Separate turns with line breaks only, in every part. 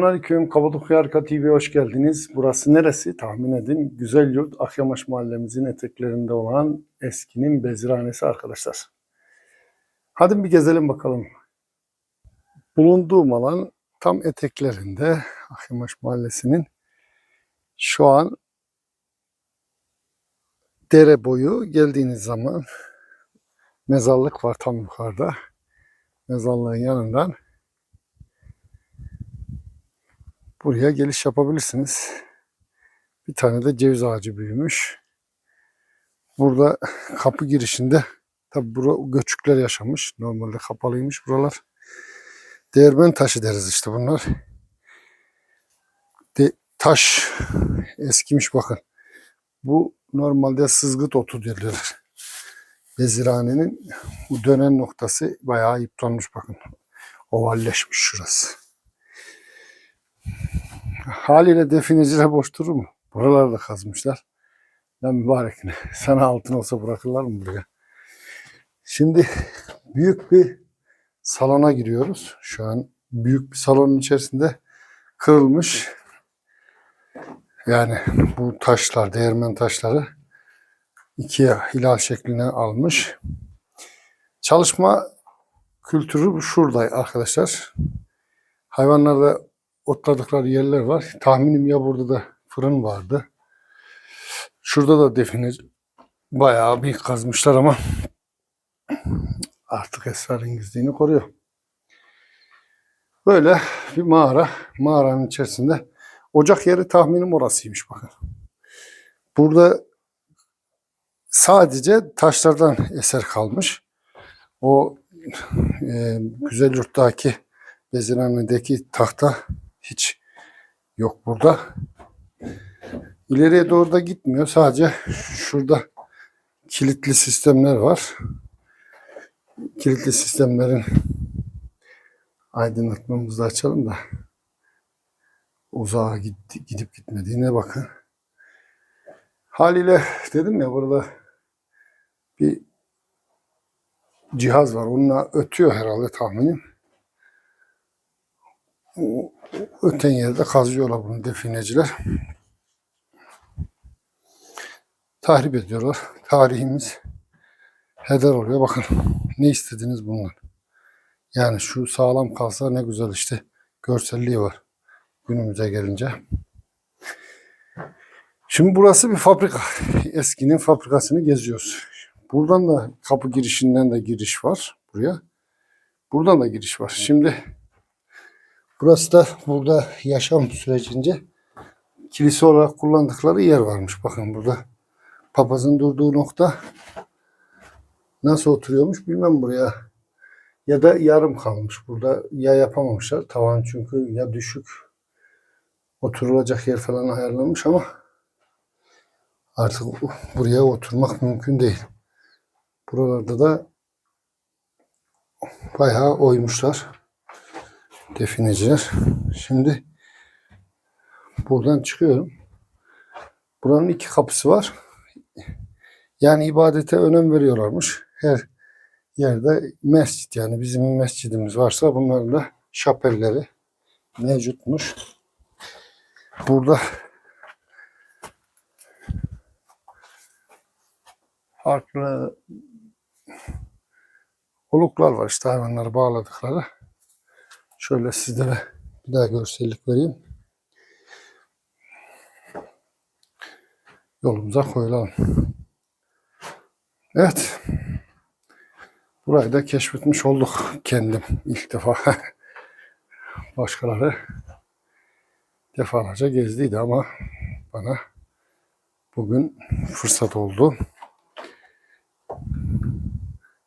Selamünaleyküm. Kapadokya Arka TV'ye hoş geldiniz. Burası neresi? Tahmin edin. Güzel Yurt Akyamaş mahallemizin eteklerinde olan eskinin bezirhanesi arkadaşlar. Hadi bir gezelim bakalım. Bulunduğum alan tam eteklerinde Akyamaş mahallesinin şu an dere boyu geldiğiniz zaman mezarlık var tam yukarıda. Mezarlığın yanından Buraya geliş yapabilirsiniz. Bir tane de ceviz ağacı büyümüş. Burada kapı girişinde tabi bura göçükler yaşamış. Normalde kapalıymış buralar. Değirmen taşı deriz işte bunlar. De, taş eskimiş bakın. Bu normalde sızgıt otu derler. Bezirhanenin bu dönen noktası bayağı yıpranmış bakın. Ovalleşmiş şurası. Haliyle defineciler boş durur mu? Buraları da kazmışlar. Lan mübarek ne? Sana altın olsa bırakırlar mı buraya? Şimdi büyük bir salona giriyoruz. Şu an büyük bir salonun içerisinde kırılmış. Yani bu taşlar, değirmen taşları ikiye hilal şeklini almış. Çalışma kültürü şurada arkadaşlar. Hayvanlarda otladıkları yerler var. Tahminim ya burada da fırın vardı. Şurada da define bayağı bir kazmışlar ama artık esrarengizliğini koruyor. Böyle bir mağara. Mağaranın içerisinde ocak yeri tahminim orasıymış bakın. Burada sadece taşlardan eser kalmış. O e, güzel yurttaki Beziranlı'daki tahta hiç yok burada. İleriye doğru da gitmiyor. Sadece şurada kilitli sistemler var. Kilitli sistemlerin aydınlatmamızı da açalım da uzağa gitti, gidip gitmediğine bakın. Haliyle dedim ya burada bir cihaz var. Onunla ötüyor herhalde tahminim. Öten yerde kazıyorlar bunu defineciler. Tahrip ediyorlar. Tarihimiz heder oluyor. Bakın ne istediniz bunlar. Yani şu sağlam kalsa ne güzel işte görselliği var günümüze gelince. Şimdi burası bir fabrika. Eskinin fabrikasını geziyoruz. Buradan da kapı girişinden de giriş var buraya. Buradan da giriş var. Şimdi Burası da burada yaşam sürecince kilise olarak kullandıkları yer varmış. Bakın burada papazın durduğu nokta nasıl oturuyormuş bilmem buraya. Ya da yarım kalmış burada. Ya yapamamışlar. Tavan çünkü ya düşük. Oturulacak yer falan ayarlanmış ama artık buraya oturmak mümkün değil. Buralarda da bayağı oymuşlar defineciler. Şimdi buradan çıkıyorum. Buranın iki kapısı var. Yani ibadete önem veriyorlarmış. Her yerde mescit yani bizim mescidimiz varsa bunların da şapelleri mevcutmuş. Burada farklı oluklar var işte hayvanları bağladıkları. Şöyle sizlere bir daha görsellik vereyim. Yolumuza koyulalım. Evet. Burayı da keşfetmiş olduk kendim ilk defa. Başkaları defalarca gezdiydi ama bana bugün fırsat oldu.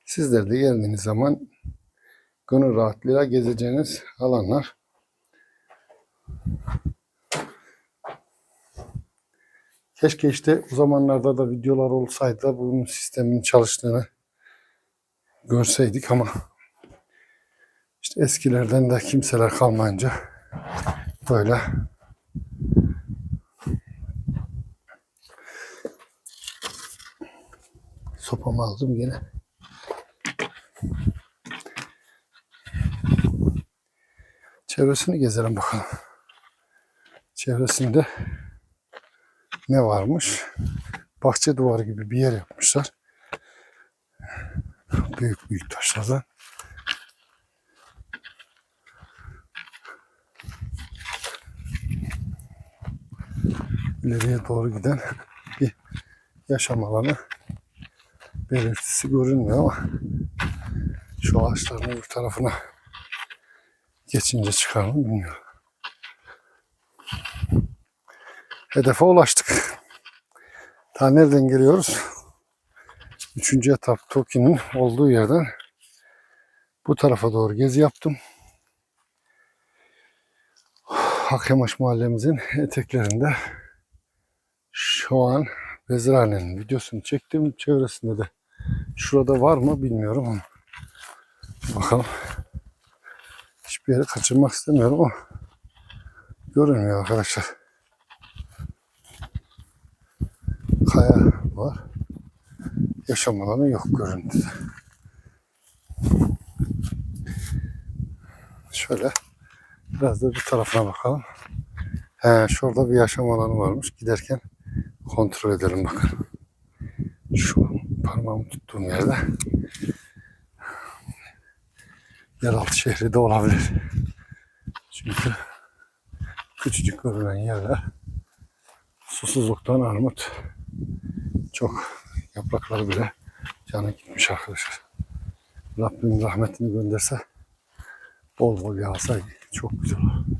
Sizler de geldiğiniz zaman gönül rahatlığıyla gezeceğiniz alanlar. Keşke işte o zamanlarda da videolar olsaydı da bunun sistemin çalıştığını görseydik ama işte eskilerden de kimseler kalmayınca böyle sopamı aldım yine. Çevresini gezelim bakalım. çevresinde ne varmış? Bahçe duvarı gibi bir yer yapmışlar. Büyük büyük taşlardan. ileriye doğru giden bir yaşam alanı belirtisi görünmüyor ama şu ağaçların öbür tarafına geçince çıkar bilmiyorum. Hedefe ulaştık. Ta nereden geliyoruz? Üçüncü etap Toki'nin olduğu yerden bu tarafa doğru gezi yaptım. Hakkamaş mahallemizin eteklerinde şu an Vezirane'nin videosunu çektim. Çevresinde de şurada var mı bilmiyorum ama bakalım. Hiçbir yeri kaçırmak istemiyorum ama görünmüyor arkadaşlar. Kaya var. Yaşam alanı yok görüntüde. Şöyle biraz da bir tarafına bakalım. He, şurada bir yaşam alanı varmış. Giderken kontrol edelim bakın. Şu parmağımı tuttuğum yerde yeraltı şehri de olabilir. Çünkü küçücük görünen yerler susuzluktan armut çok yaprakları bile canı gitmiş arkadaşlar. Rabbim rahmetini gönderse bol bol yağsa çok güzel olur.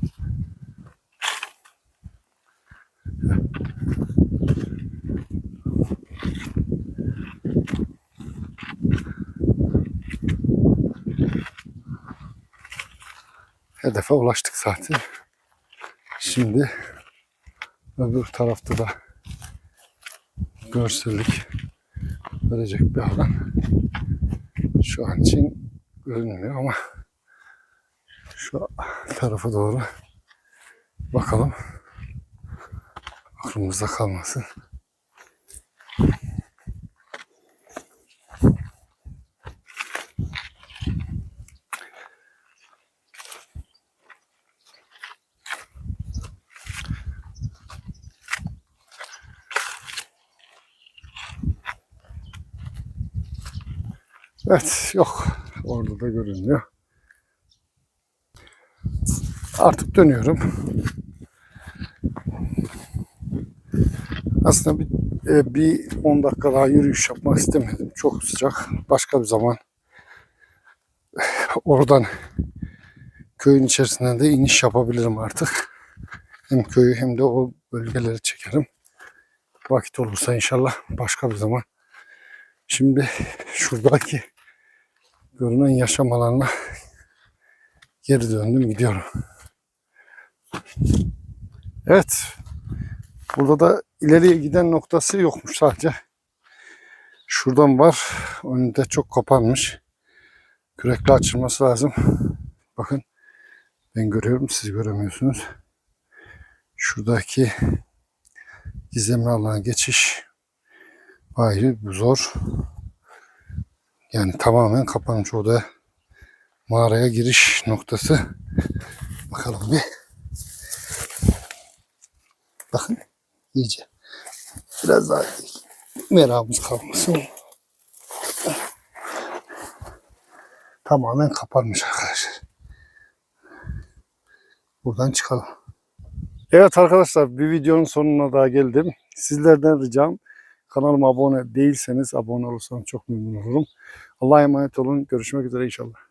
Hedefe ulaştık zaten. Şimdi öbür tarafta da görsellik verecek bir alan. Şu an için görünmüyor ama şu tarafa doğru bakalım. Aklımızda kalmasın. Evet yok. Orada da görünmüyor. Artık dönüyorum. Aslında bir, e, bir 10 dakika daha yürüyüş yapmak istemedim. Çok sıcak. Başka bir zaman oradan köyün içerisinden de iniş yapabilirim artık. Hem köyü hem de o bölgeleri çekerim. Vakit olursa inşallah başka bir zaman. Şimdi şuradaki görünen yaşam alanına geri döndüm gidiyorum. Evet. Burada da ileriye giden noktası yokmuş sadece. Şuradan var. Önünde çok kapanmış. Kürekle açılması lazım. Bakın. Ben görüyorum. Siz göremiyorsunuz. Şuradaki gizemli alana geçiş bayağı zor. Yani tamamen kapanmış. O mağaraya giriş noktası. Bakalım bir. Bakın iyice. Biraz daha meramız kalmasın. Tamamen kapanmış arkadaşlar. Buradan çıkalım. Evet arkadaşlar bir videonun sonuna daha geldim. Sizlerden ricam kanalıma abone değilseniz abone olursanız çok memnun olurum. Allah'a emanet olun. Görüşmek üzere inşallah.